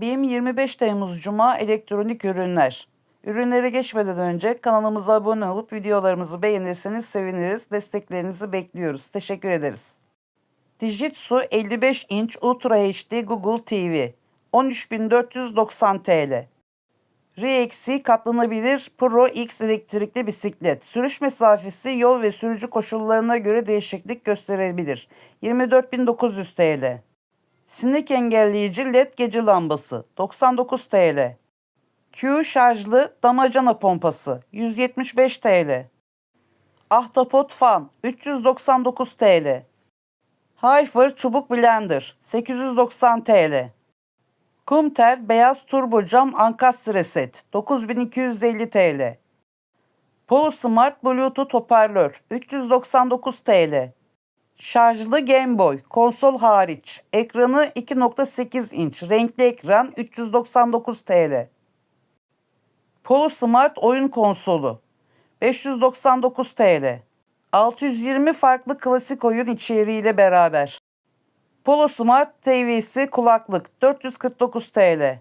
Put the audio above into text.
BİM 25 Temmuz Cuma elektronik ürünler. Ürünlere geçmeden önce kanalımıza abone olup videolarımızı beğenirseniz seviniriz. Desteklerinizi bekliyoruz. Teşekkür ederiz. Dijitsu 55 inç Ultra HD Google TV 13.490 TL. Rex'i katlanabilir Pro X elektrikli bisiklet. Sürüş mesafesi yol ve sürücü koşullarına göre değişiklik gösterebilir. 24.900 TL. Sinek engelleyici led gece lambası 99 TL. Q şarjlı damacana pompası 175 TL. Ahtapot fan 399 TL. Hyfer çubuk blender 890 TL. Kumtel beyaz turbo cam ankastre set 9250 TL. Polo Smart Bluetooth hoparlör 399 TL. Şarjlı Game Boy konsol hariç ekranı 2.8 inç renkli ekran 399 TL. Polo Smart oyun konsolu 599 TL. 620 farklı klasik oyun içeriğiyle beraber. Polo Smart TV'si kulaklık 449 TL.